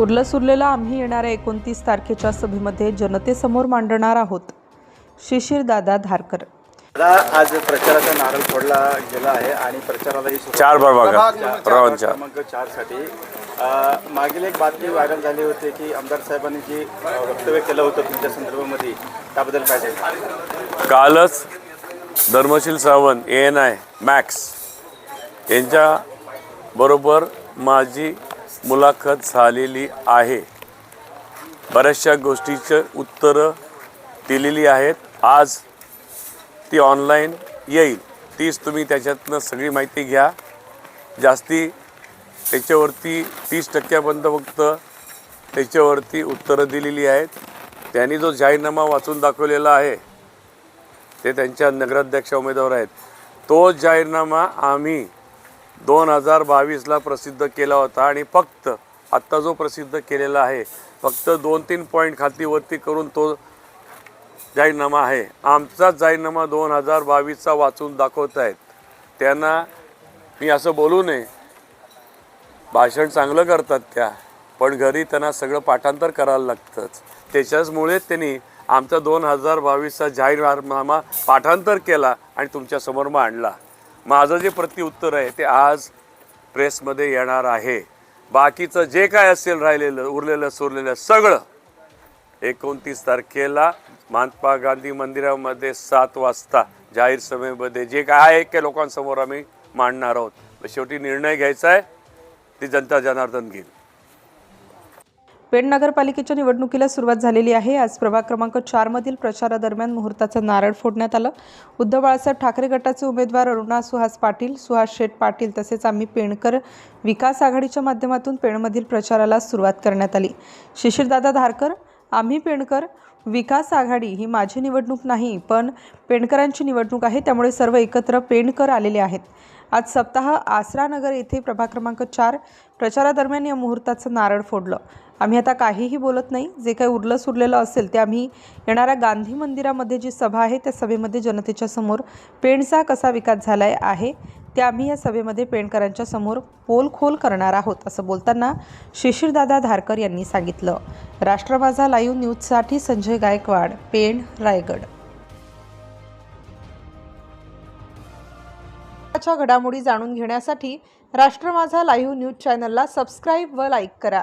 उरलं सुरलेलं आम्ही येणाऱ्या एकोणतीस तारखेच्या सभेमध्ये जनतेसमोर मांडणार आहोत. शिशिरदादा धारकर. दादा आज प्रचाराचा नारळ फोडला गेला आहे आणि प्रचारालाही सुरुवात- चार. क्रमांकसाठी मागील एक बातमी व्हायरल झाली होती की आमदार साहेबांनी जी वक्तव्य केलं होतं तुमच्या संदर्भामध्ये त्याबद्दल काय सांगितलं कालच Dharmashil Sawant A N I Max यांच्या बरोबर माझी मुलाखत झालेली आहे. बऱ्याचशा गोष्टीचं उत्तरं दिलेली आहेत. आज ती ऑनलाईन येईल. तीच तुम्ही त्याच्यातनं सगळी माहिती घ्या. जास्ती त्याच्यावरती तीस टक्क्यापर्यंत फक्त त्याच्यावरती उत्तरं दिलेली आहेत. त्यांनी जो जाहीरनामा वाचून दाखवलेला आहे ते त्यांच्या नगराध्यक्ष उमेदवार आहेत. तो जाहीरनामा आम्ही दोन हजार बावीसला प्रसिद्ध केला होता आणि फक्त आत्ता जो प्रसिद्ध केलेला आहे फक्त दोन तीन पॉईंट खातीवरती करून तो जाहीरनामा आहे. आमचा जाहीरनामा दोन हजार बावीसचा वाचून दाखवत आहेत. त्यांना मी असं बोलू नये भाषण चांगलं करतात त्या पण घरी त्यांना सगळं पाठांतर करायला लागतंच. त्याच्याचमुळे त्यांनी आमचा दोन हजार बावीसचा जाहीरनामा पाठांतर केला आणि तुमच्यासमोर मांडला. माझं जे प्रत्युत्तर आहे ते आज प्रेसमध्ये येणार आहे. बाकीचं जे काय असेल राहिलेलं उरलेलं सुरलेलं सगळं एकोणतीस तारखेला महात्मा गांधी मंदिरामध्ये सात वाजता जाहीर सभेमध्ये जे काय आहे ते लोकांसमोर आम्ही मांडणार आहोत. शेवटी निर्णय घ्यायचा आहे ती जनता जनार्दन घेईल. पेण नगरपालिकेच्या निवडणुकीला सुरुवात झालेली आहे. आज प्रभाग क्रमांक चारमधील प्रचारादरम्यान मुहूर्ताचं नारळ फोडण्यात आलं. उद्धव बाळासाहेब ठाकरे गटाचे उमेदवार अरुणा सुहास पाटील सुहास शेठ पाटील तसेच आम्ही पेणकर विकास आघाडीच्या माध्यमातून पेणमधील प्रचाराला सुरुवात करण्यात आली. शिशिरदादा धारकर आम्ही पेणकर विकास आघाडी ही माझी निवडणूक नाही पण पेणकरांची निवडणूक आहे त्यामुळे सर्व एकत्र पेणकर आलेले आहेत. आज सप्ताह आसरा नगर येथे प्रभाग क्रमांक चार प्रचारादरम्यान या मुहूर्ताचं नारळ फोडलं. आम्ही आता काहीही बोलत नाही जे काही उरलं सुरलेलं असेल ते आम्ही येणाऱ्या गांधी मंदिरामध्ये जी सभा आहे त्या सभेमध्ये जनतेच्या समोर पेणचा कसा विकास झाला आहे ते आम्ही या सभेमध्ये पेणकरांच्या समोर पोलखोल करणार आहोत असं बोलताना शिशिरदादा धारकर यांनी सांगितलं. राष्ट्र माझा लाईव्ह न्यूजसाठी संजय गायकवाड पेण रायगड. घडामोडी जाणून घेण्यासाठी राष्ट्र माझा लाईव्ह न्यूज चॅनलला सबस्क्राईब व लाईक करा.